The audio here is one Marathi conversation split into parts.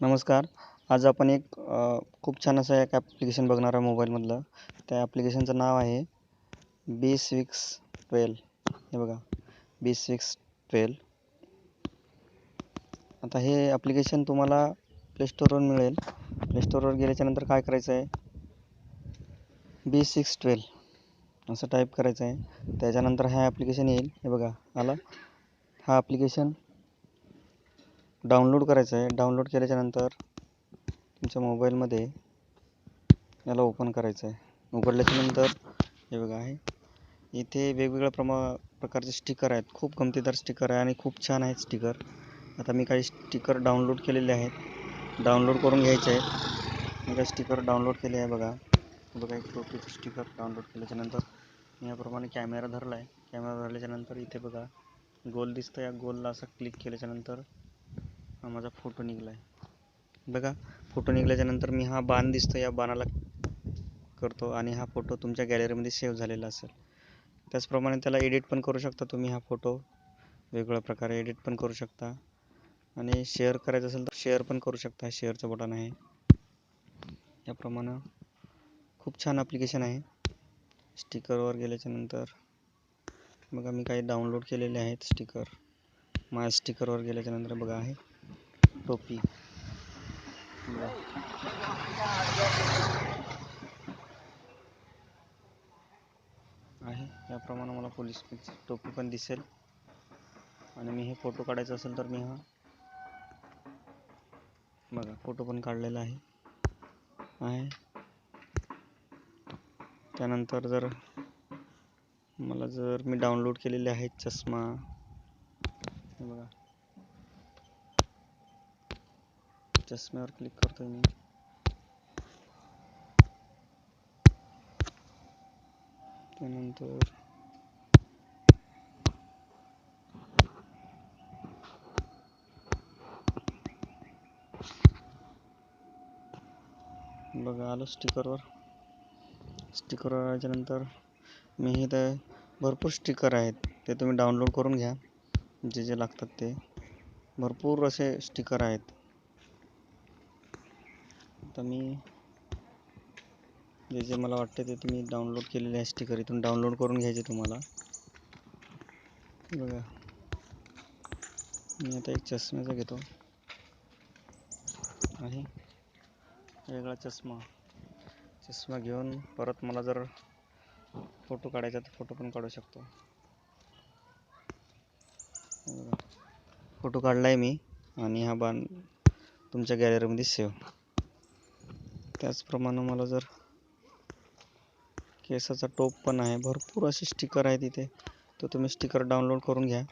नमस्कार. आज आपण एक खूप छान असं एक ॲप्लिकेशन बघणार आहे मोबाईलमधलं. त्या ॲप्लिकेशनचं नाव आहे बी सिक्स ट्वेल हे बघा बी सिक्स ट्वेल आता हे ॲप्लिकेशन तुम्हाला प्लेस्टोरवर मिळेल. प्लेस्टोरवर गेल्याच्यानंतर काय करायचं आहे बी सिक्स ट्वेल असं टाईप करायचं आहे त्याच्यानंतर हा ॲप्लिकेशन येईल. हे बघा आला. हा ॲप्लिकेशन डाउनलोड करायचं आहे. डाउनलोड केल्याच्यानंतर तुमच्या मोबाईलमध्ये याला ओपन करायचं आहे. उघडल्याच्यानंतर हे बघा आहे. इथे वेगवेगळ्या प्रमा प्रकारचे स्टिकर आहेत. खूप गमतीदार स्टिकर आहे आणि खूप छान आहेत स्टिकर. आता मी काही स्टिकर डाउनलोड केलेले आहेत. डाउनलोड करून घ्यायचे आहेत. मी काही स्टिकर डाउनलोड केले आहे बघा. बघा एक टोपीचं स्टिकर डाउनलोड केल्याच्यानंतर मी याप्रमाणे कॅमेरा धरला आहे. कॅमेरा धरल्याच्यानंतर इथे बघा गोल दिसतं या गोलला असं क्लिक केल्याच्यानंतर हा माझा फोटो निघाला आहे बघा फोटो निघाल्याच्यानंतर मी हा बाण दिसतो या बाणाला करतो आणि हा फोटो तुमच्या गॅलरीमध्ये सेव्ह झालेला असेल. त्याचप्रमाणे त्याला एडिट पण करू शकता तुम्ही हा फोटो. वेगवेगळ्या प्रकारे एडिट पण करू शकता. आणि शेअर करायचं असेल तर शेअर पण करू शकता. शेअरचं बटन आहे. याप्रमाणे खूप छान ॲप्लिकेशन आहे. स्टिकरवर गेल्याच्यानंतर बघा मी काही डाउनलोड केलेले आहेत स्टिकर माझ्या स्टिकरवर गेल्याच्यानंतर बघा आहे. टोपी. आहे. याप्रमाणे मला पोलीस टोपी पण दिसेल. आणि मी हे फोटो काढायचा असेल तर मी हा बघा फोटो पण काढलेला आहे. आहे. त्यानंतर जर मला जर मी डाउनलोड केलेले आहेत चष्मा बघा. हे बघा चष्म्यावर क्लिक करतोय मी त्यानंतर बघा आलं स्टिकरवर स्टिकरवर आल्याच्यानंतर मी इथं भरपूर स्टिकर आहेत ते तुम्ही डाउनलोड करून घ्या जे जे लागतात ते भरपूर असे स्टिकर आहेत आता मी जे जे मला वाटते ते तुम्ही डाउनलोड केलेले आहे स्टिकर इथून डाउनलोड करून घ्यायचे तुम्हाला. बघा. मी आता एक चष्म्याचा घेतो. आणि वेगळा चष्मा. चष्मा घेऊन परत मला जर फोटो काढायचा तर फोटो पण काढू शकतो. बघा. फोटो काढला आहे मी आणि हा बाण तुमच्या गॅलरीमध्ये सेव्ह. त्याचप्रमाणे मला जर केसाचा टोप पण आहे भरपूर असे स्टिकर आहेत इथे. तर तुम्ही स्टिकर डाउनलोड करून घ्या.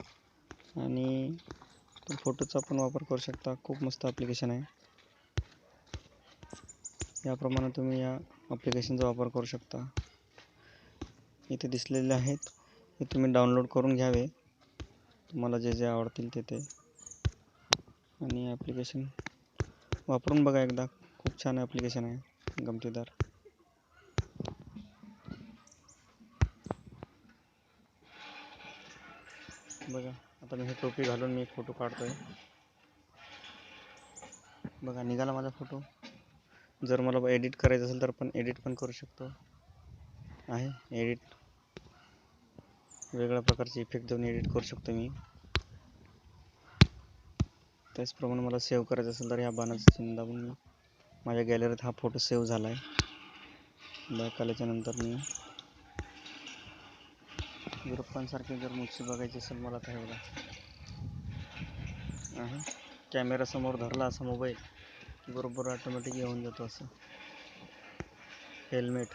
आणि फोटोचा पण वापर करू शकता. खूप मस्त ॲप्लिकेशन आहे. याप्रमाणे तुम्ही या ॲप्लिकेशनचा वापर करू शकता. इथे दिसलेले आहेत. हे तुम्ही डाउनलोड करून घ्यावे. तुम्हाला जे जे आवडतील ते ते. आणि ॲप्लिकेशन वापरून बघा एकदा. खूप छान ॲप्लिकेशन आहे. गमतीदार. बघा आता मी हे टोपी घालून मी फोटो काढतोय. बघा निघाला माझा फोटो जर मला एडिट करायचं असेल तर पण एडिट पण करू शकतो. आहे एडिट वेगळ्या प्रकारचे इफेक्ट देऊन एडिट करू शकतो मी. त्याचप्रमाणे मला सेव्ह करायचं असेल तर ह्या बाणाचं चिन्ह दाबून मी माझ्या गॅलरीत हा फ़ोटो सेव्ह झाला आहे बॅक आल्याच्यानंतर मी ग्रुपांसारखे जर मुक्षी बघायची असेल मला तर बघा. समोर धरला असा मोबाईल बरोबर ऑटोमॅटिक येऊन जातो असं. हेल्मेट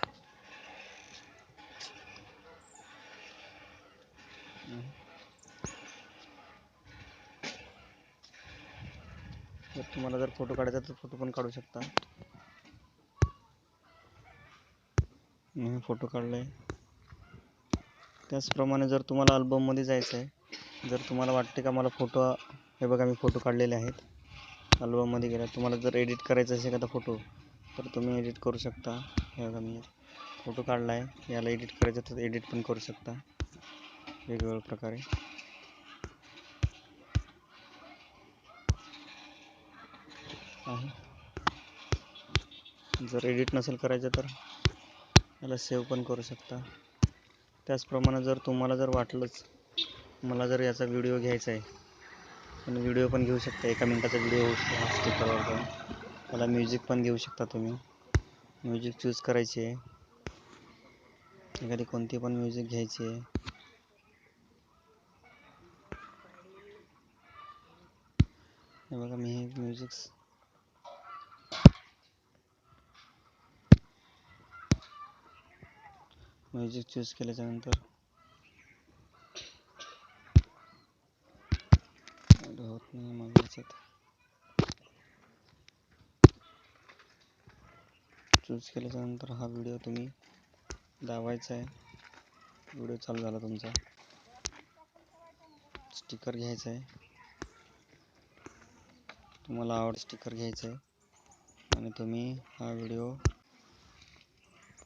जर तुम्हाला जर फोटो काढायचा तर फोटो पण काढू शकता. मी फोटो काढलाय. त्याचप्रमाणे जर तुम्हाला अल्बममध्ये जायचं आहे जर तुम्हाला वाटते का मला फोटो हे बघा मी फोटो काढलेले आहेत. अल्बममध्ये गेला तुम्हाला जर एडिट करायचं असेल एखादा फोटो तर तुम्ही एडिट करू शकता. हे बघा मी फोटो काढला आहे याला एडिट करायचं तर एडिट पण करू शकता. वेगवेगळ्या प्रकारे. आहे. जर एडिट नसेल करायचं तर याला सेव्ह पण करू शकता. त्याचप्रमाणे जर तुम्हाला जर वाटलंच मला जर याचा व्हिडिओ घ्यायचा आहे पण व्हिडिओ पण घेऊ शकता. एका मिनटाचा व्हिडिओ होऊ शकतो स्टिकरवर जाऊन. त्याला म्युझिक पण घेऊ शकता तुम्ही. म्युझिक चूज करायची आहे. एखादी कोणती पण म्युझिक घ्यायची आहे. हे बघा मी हे म्युझिक्स म्युझिक चूज केल्याच्यानंतर. होत नाही मग याच्यात. चूज केल्याच्यानंतर हा व्हिडिओ तुम्ही दाबायचा आहे. व्हिडिओ चालू झाला तुमचा. स्टिकर घ्यायचा आहे. तुम्हाला आवड स्टिकर घ्यायचं आहे. आणि तुम्ही हा व्हिडिओ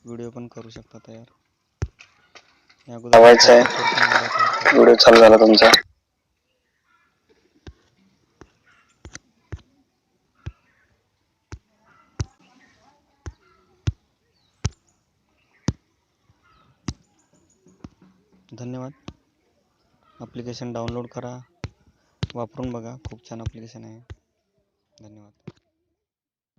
व्हिडिओ पण करू शकता तयार. लावायचा आहे. व्हिडिओ चालू झाला तुमचा. धन्यवाद. ॲप्लिकेशन डाउनलोड करा. वापरून बघा. खूप छान ॲप्लिकेशन आहे. धन्यवाद.